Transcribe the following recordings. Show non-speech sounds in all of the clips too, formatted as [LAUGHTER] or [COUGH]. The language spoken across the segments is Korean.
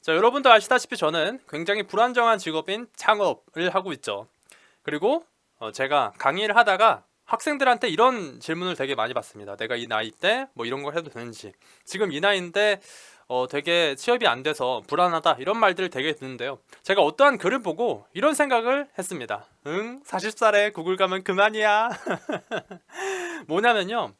자, 여러분도 아시다시피 저는 굉장히 불안정한 직업인 창업을 하고 있죠. 그리고 어, 제가 강의를 하다가 학생들한테 이런 질문을 되게 많이 받습니다. 내가 이 나이 때 뭐 이런 걸 해도 되는지. 지금 이 나이인데 어, 되게 취업이 안 돼서 불안하다 이런 말들을 되게 듣는데요. 제가 어떠한 글을 보고 이런 생각을 했습니다. 응, 40살에 구글 가면 그만이야. [LAUGHS] 뭐냐면요.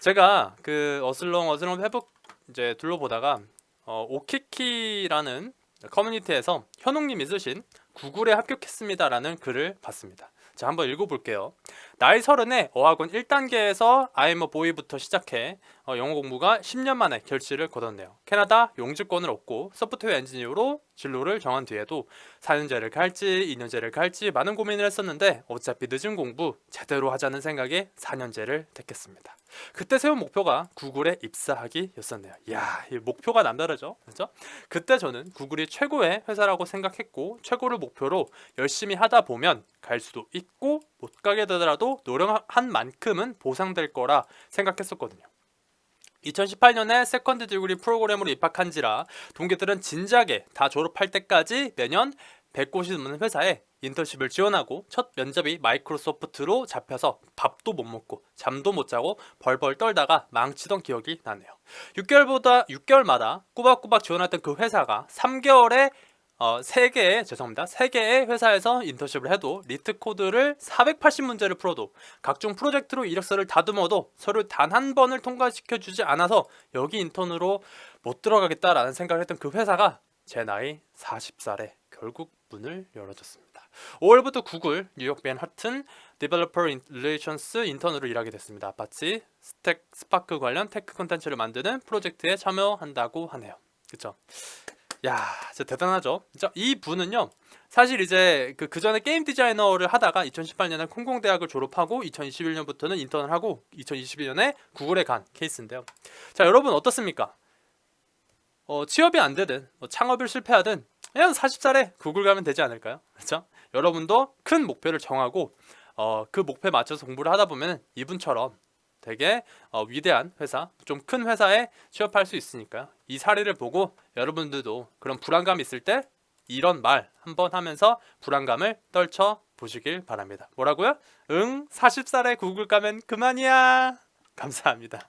제가 그 어슬렁 어슬렁 회복 이제 둘러보다가 어, 오키키라는 커뮤니티에서 현웅님이 쓰신 구글에 합격했습니다라는 글을 봤습니다. 자, 한번 읽어볼게요. 나이 서른에 어학원 1단계에서 I'm a boy부터 시작해 어, 영어 공부가 10년 만에 결실을 거뒀네요. 캐나다 용주권을 얻고 소프트웨어 엔지니어로 진로를 정한 뒤에도 4년제를 갈지 2년제를 갈지 많은 고민을 했었는데 어차피 늦은 공부 제대로 하자는 생각에 4년제를 택했습니다. 그때 세운 목표가 구글에 입사하기였었네요. 이야, 이 목표가 남다르죠, 그렇죠? 그때 저는 구글이 최고의 회사라고 생각했고 최고를 목표로 열심히 하다 보면 갈 수도 있고 못 가게 되더라도 노력한 만큼은 보상될 거라 생각했었거든요. 2018년에 세컨드 디그리 프로그램으로 입학한지라 동기들은 진작에 다 졸업할 때까지 매년 100곳이 넘는 회사에 인턴십을 지원하고 첫 면접이 마이크로소프트로 잡혀서 밥도 못 먹고 잠도 못 자고 벌벌 떨다가 망치던 기억이 나네요. 6개월보다 6개월마다 꼬박꼬박 지원했던 그 회사가 3개월에 어, 3개의 죄송합니다. 3개의 회사에서 인턴십을 해도 리트 코드를 480문제를 풀어도 각종 프로젝트로 이력서를 다듬어도 서류 단 한 번을 통과시켜 주지 않아서 여기 인턴으로 못 들어가겠다라는 생각을 했던 그 회사가 제 나이 40살에 결국 문을 열어줬습니다. 5월부터 구글 뉴욕 맨하튼 Developer Relations 인턴으로 일하게 됐습니다. 아파치 스택 스파크 관련 테크 콘텐츠를 만드는 프로젝트에 참여한다고 하네요. 그렇죠? 야, 진짜 대단하죠. 진짜 이 분은요. 사실 이제 그, 그 전에 게임 디자이너를 하다가 2018년에 콩콩대학을 졸업하고 2021년부터는 인턴을 하고 2022년에 구글에 간 케이스인데요. 자, 여러분 어떻습니까? 어, 취업이 안 되든 뭐 창업을 실패하든 그냥 40살에 구글 가면 되지 않을까요? 그렇죠? 여러분도 큰 목표를 정하고 어, 그 목표에 맞춰서 공부를 하다 보면 이분처럼 되게 어, 위대한 회사, 좀 큰 회사에 취업할 수 있으니까요. 이 사례를 보고 여러분들도 그런 불안감 있을 때 이런 말 한번 하면서 불안감을 떨쳐 보시길 바랍니다. 뭐라고요? 응, 40살에 구글 가면 그만이야. 감사합니다.